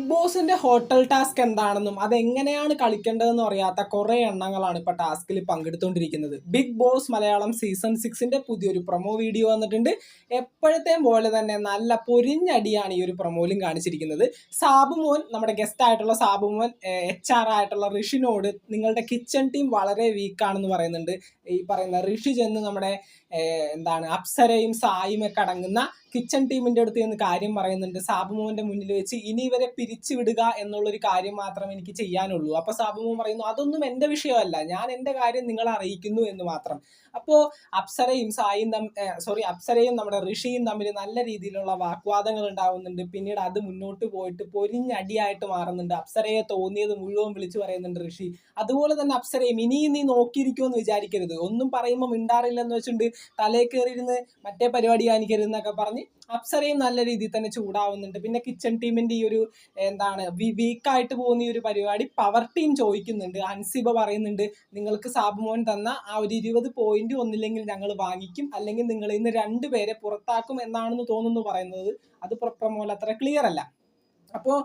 Big ബോസിന്റെ hotel task എന്താണെന്നും അതെങ്ങനെയാണ് കളിക്കേണ്ടതെന്നും അറിയാത്ത കുറേ എണ്ണങ്ങളാണ് ഇപ്പൊ ടാസ്കിൽ പങ്കെടുത്തുകൊണ്ടിരിക്കുന്നത് ബിഗ് ബോസ് മലയാളം സീസൺ സിക്സിന്റെ പുതിയൊരു പ്രൊമോ വീഡിയോ വന്നിട്ടുണ്ട്. എപ്പോഴത്തെയും പോലെ തന്നെ നല്ല പൊരിഞ്ഞടിയാണ് ഈ ഒരു പ്രൊമോയിലും കാണിച്ചിരിക്കുന്നത്. സാബുമോൻ നമ്മുടെ ഗസ്റ്റ് ആയിട്ടുള്ള സാബുമോൻ എച്ച് ആർ ആയിട്ടുള്ള ഋഷിനോട് നിങ്ങളുടെ കിച്ചൺ ടീം വളരെ വീക്കാണെന്ന് പറയുന്നുണ്ട്. ഈ പറയുന്ന ഋഷി ചെന്ന് നമ്മുടെ എന്താണ് അപ്സരയും സായും ഒക്കെ അടങ്ങുന്ന കിച്ചൺ ടീമിന്റെ അടുത്ത് നിന്ന് കാര്യം പറയുന്നുണ്ട്. സാബുമോന്റെ മുന്നിൽ വെച്ച് ഇനി ഇവരെ പിരിച്ചു വിടുക എന്നുള്ളൊരു കാര്യം മാത്രം എനിക്ക് ചെയ്യാനുള്ളൂ. അപ്പൊ സാബുമോൻ പറയുന്നു അതൊന്നും എന്റെ വിഷയമല്ല. ഞാൻ എന്റെ കാര്യം നിങ്ങളെ അറിയിക്കുന്നു എന്ന് മാത്രം. അപ്പോ അപ്സരയും സായും സോറി അപ്സരയും നമ്മുടെ ഋഷിയും തമ്മിൽ നല്ല രീതിയിലുള്ള വാഗ്വാദങ്ങൾ ഉണ്ടാവുന്നുണ്ട്. പിന്നീട് അത് മുന്നോട്ട് പോയിട്ട് പൊരിഞ്ഞടിയായിട്ട് മാറുന്നുണ്ട്. അപ്സരയെ തോന്നിയത് മുഴുവൻ വിളിച്ചു പറയുന്നുണ്ട് ഋഷി. അതുപോലെ തന്നെ അപ്സരയും ഇനിയും നീ നോക്കിയിരിക്കുമെന്ന് വിചാരിക്കരുത്. ഒന്നും പറയുമ്പോൾ മിണ്ടാറില്ലെന്ന് വെച്ചിട്ടുണ്ട്. തലയിൽ കയറിയിരുന്ന് മറ്റേ പരിപാടി കാണിക്കരുത് എന്നൊക്കെ പറഞ്ഞ് അപ്സരയും നല്ല രീതിയിൽ തന്നെ ചൂടാവുന്നുണ്ട്. പിന്നെ കിച്ചൺ ടീമിന്റെ ഈ ഒരു എന്താണ് വീക്കായിട്ട് പോകുന്ന ഈ ഒരു പരിപാടി പവർ ടീം ചോദിക്കുന്നുണ്ട്. അൻസിബ പറയുന്നുണ്ട് നിങ്ങൾക്ക് സാബുമോൻ തന്ന ആ ഒരു ഇരുപത് പോയിന്റ് ഒന്നില്ലെങ്കിൽ ഞങ്ങൾ വാങ്ങിക്കും. അല്ലെങ്കിൽ നിങ്ങൾ ഇന്ന് രണ്ടുപേരെ പുറത്താക്കും എന്നാണെന്ന് തോന്നുന്നു പറയുന്നത്. അത് പ്രൊമോൽ അത്ര ക്ലിയർ അല്ല. അപ്പോൾ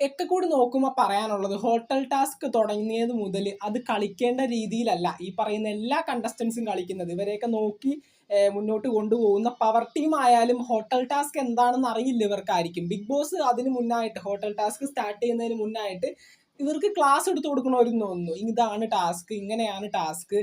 ഒക്കെ കൂടി നോക്കുമ്പോൾ പറയാനുള്ളത് ഹോട്ടൽ ടാസ്ക് തുടങ്ങിയത് മുതൽ അത് കളിക്കേണ്ട രീതിയിലല്ല. ഈ പറയുന്ന എല്ലാ കണ്ടസ്റ്റൻസും കളിക്കുന്നത്. ഇവരെയൊക്കെ നോക്കി മുന്നോട്ട് കൊണ്ടുപോകുന്ന പവർ ടീം ആയാലും ഹോട്ടൽ ടാസ്ക് എന്താണെന്ന് അറിയില്ല ഇവർക്കായിരിക്കും. ബിഗ് ബോസ് അതിന് മുന്നായിട്ട് ഹോട്ടൽ ടാസ്ക് സ്റ്റാർട്ട് ചെയ്യുന്നതിന് മുന്നായിട്ട് ഇവർക്ക് ക്ലാസ് എടുത്തു കൊടുക്കണമായിരുന്നു തോന്നുന്നു. ഇതാണ് ടാസ്ക് ഇങ്ങനെയാണ് ടാസ്ക്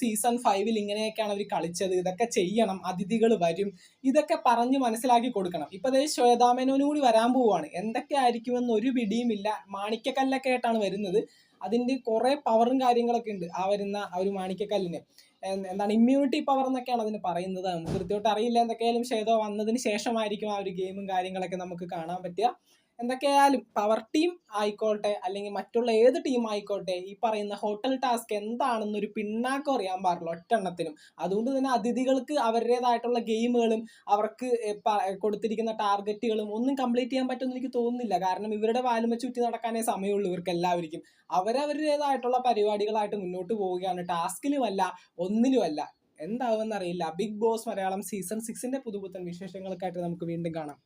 സീസൺ ഫൈവിൽ ഇങ്ങനെയൊക്കെയാണ് അവർ കളിച്ചത് ഇതൊക്കെ ചെയ്യണം അതിഥികൾ വരും ഇതൊക്കെ പറഞ്ഞ് മനസ്സിലാക്കി കൊടുക്കണം. ഇപ്പൊ ദേ ശ്വേതാമേനോനും കൂടി വരാൻ പോവുകയാണ് എന്തൊക്കെ ആയിരിക്കുമെന്ന് ഒരു പിടിയും ഇല്ല മാണിക്കക്കല്ലൊക്കെ ആയിട്ടാണ് വരുന്നത്. അതിന്റെ കുറേ പവറും കാര്യങ്ങളൊക്കെ ഉണ്ട് ആ വരുന്ന ആ ഒരു മാണിക്കക്കല്ലിന് എന്താണ് ഇമ്മ്യൂണിറ്റി പവർ എന്നൊക്കെയാണ് അതിന് പറയുന്നത്. നമുക്ക് കൃത്യമായിട്ട് അറിയില്ല എന്തൊക്കെയായാലും ശ്വേത വന്നതിന് ശേഷമായിരിക്കും ആ ഒരു ഗെയിമും കാര്യങ്ങളൊക്കെ നമുക്ക് കാണാൻ പറ്റുക. എന്തൊക്കെയായാലും പവർ ടീം ആയിക്കോട്ടെ അല്ലെങ്കിൽ മറ്റുള്ള ഏത് ടീം ആയിക്കോട്ടെ ഈ പറയുന്ന ഹോട്ടൽ ടാസ്ക് എന്താണെന്നൊരു പിണ്ണാക്കം അറിയാൻ പാടില്ല ഒറ്റെണ്ണത്തിനും. അതുകൊണ്ട് തന്നെ അതിഥികൾക്ക് അവരുടേതായിട്ടുള്ള ഗെയിമുകളും അവർക്ക് കൊടുത്തിരിക്കുന്ന ടാർഗറ്റുകളും ഒന്നും കംപ്ലീറ്റ് ചെയ്യാൻ പറ്റുമെന്ന് എനിക്ക് തോന്നുന്നില്ല. കാരണം ഇവരുടെ വാലുമ ചുറ്റി നടക്കാനേ സമയമുള്ളൂ ഇവർക്ക് എല്ലാവർക്കും അവരവരുടേതായിട്ടുള്ള പരിപാടികളായിട്ട് മുന്നോട്ട് പോവുകയാണ്. ടാസ്കിലുമല്ല ഒന്നിലുമല്ല എന്താവുമെന്നറിയില്ല. ബിഗ് ബോസ് മലയാളം സീസൺ സിക്സിന്റെ പുതുപുത്തൻ വിശേഷങ്ങൾക്കായിട്ട് നമുക്ക് വീണ്ടും കാണാം.